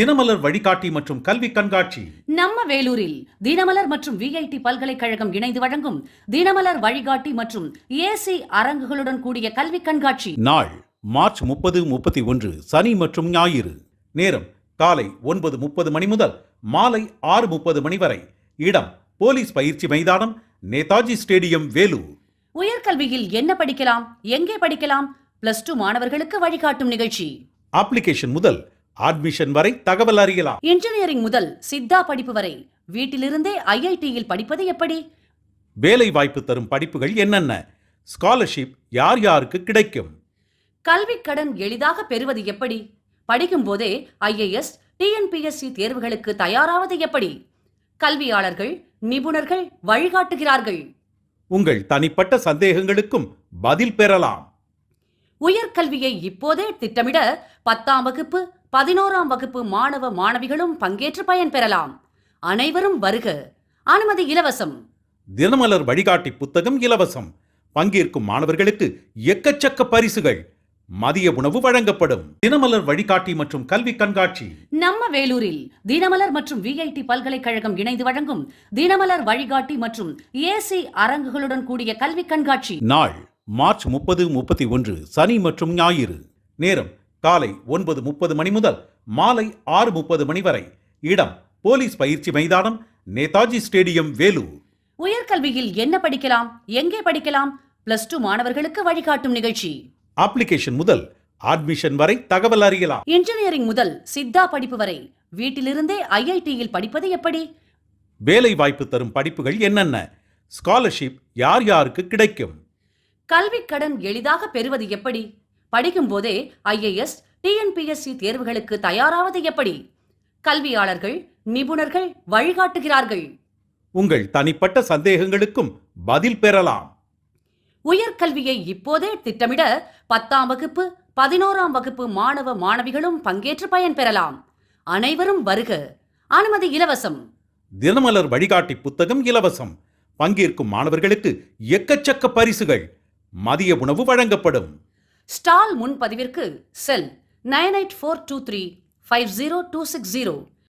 தினமலர் வழிகாட்டி மற்றும் கல்வி கண்காட்சி. நம்ம வேலூரில் தினமலர் மற்றும் விஐடி பல்கலைக்கழகம் இணைந்து வழங்கும் தினமலர் வழிகாட்டி மற்றும் ஏசி அரங்குகளுடன் கூடிய கல்வி கண்காட்சி. நாள் மார்ச் முப்பது முப்பத்தி ஒன்று சனி மற்றும் ஞாயிறு. நேரம் காலை ஒன்பது முப்பது மணி முதல் மாலை ஆறு முப்பது மணி வரை. இடம் போலீஸ் பயிற்சி மைதானம் நேதாஜி ஸ்டேடியம் வேலூர். உயர்கல்வியில் என்ன படிக்கலாம் எங்கே படிக்கலாம் பிளஸ் டூ மாணவர்களுக்கு வழிகாட்டும் நிகழ்ச்சி. அப்ளிகேஷன் முதல் அட்மிஷன் வரை தகவல் அறியலாம். இன்ஜினியரிங் முதல் சித்தா படிப்பு வரை வீட்டிலிருந்தே ஐஐடியில் படிப்பது எப்படி? வேலை வாய்ப்பு தரும் படிப்புகள் என்னென்ன? ஸ்காலர்ஷிப் யார் யாருக்கு கிடைக்கும்? கல்விக் கடன் எளிதாக பெறுவது எப்படி? படிக்கும் போதே ஐஏஎஸ் டிஎன்பிஎஸ்சி தேர்வுகளுக்கு தயாராவது எப்படி? கல்வியாளர்கள் நிபுணர்கள் வழிகாட்டுகிறார்கள். உங்கள் தனிப்பட்ட சந்தேகங்களுக்கும் பதில் பெறலாம். உயர்கல்வியை இப்போதே திட்டமிட பத்தாம் வகுப்பு பதினோராம் வகுப்பு மாணவ மாணவிகளும் பங்கேற்று பயன் பெறலாம். அனைவரும் வருக. அனுமதி இலவசம். தினமலர் வழிகாட்டி புத்தகம் இலவசம். பங்கேற்கும் மாணவர்களுக்கு எக்கச்சக்க பரிசுகள். மதிய உணவு வழங்கப்படும். தினமலர் வழிகாட்டி மற்றும் கல்வி கண்காட்சி. நம்ம வேலூரில் தினமலர் மற்றும் விஐடி பல்கலைக்கழகம் இணைந்து வழங்கும் தினமலர் வழிகாட்டி மற்றும் ஏசி அரங்குகளுடன் கூடிய கல்வி கண்காட்சி. நாள் மார்ச் முப்பது முப்பத்தி ஒன்று சனி மற்றும் ஞாயிறு. நேரம் காலை ஒன்பது முப்பது மணி முதல் மாலை ஆறு முப்பது மணி வரை. இடம் போலீஸ் பயிற்சி மைதானம் நேதாஜி ஸ்டேடியம் வேலூர். உயர்கல்வியில் என்ன படிக்கலாம் எங்கே படிக்கலாம் பிளஸ் டூ மாணவர்களுக்கு வழிகாட்டும் நிகழ்ச்சி. அப்ளிகேஷன் முதல் அட்மிஷன் வரை தகவல் அறியலாம். இன்ஜினியரிங் முதல் சித்தா படிப்பு வரை. வீட்டிலிருந்தே ஐஐடியில் படிப்பது எப்படி? வேலை வாய்ப்பு தரும் படிப்புகள் என்னென்ன? ஸ்காலர்ஷிப் யார் யாருக்கு கிடைக்கும்? கல்விக் கடன் எளிதாக பெறுவது எப்படி? படிக்கும் போதே ஐஏஎஸ் டிஎன்பிஎஸ்சி தேர்வுகளுக்கு தயாராவது எப்படி? கல்வியாளர்கள் நிபுணர்கள் வழிகாட்டுகிறார்கள். உங்கள் தனிப்பட்ட சந்தேகங்களுக்கும் பதில் பெறலாம். உயர்கல்வியை இப்போதே திட்டமிட பத்தாம் வகுப்பு பதினோராம் வகுப்பு மாணவ மாணவிகளும் பங்கேற்று பயன் பெறலாம். அனைவரும் வருக. அனுமதி இலவசம். தினமலர் வழிகாட்டி புத்தகம் இலவசம். பங்கேற்கும் மாணவர்களுக்கு எக்கச்சக்க பரிசுகள். மதிய உணவு வழங்கப்படும். Stall முன்பதிவிற்கு cell nine eight four two three five zero two six zero.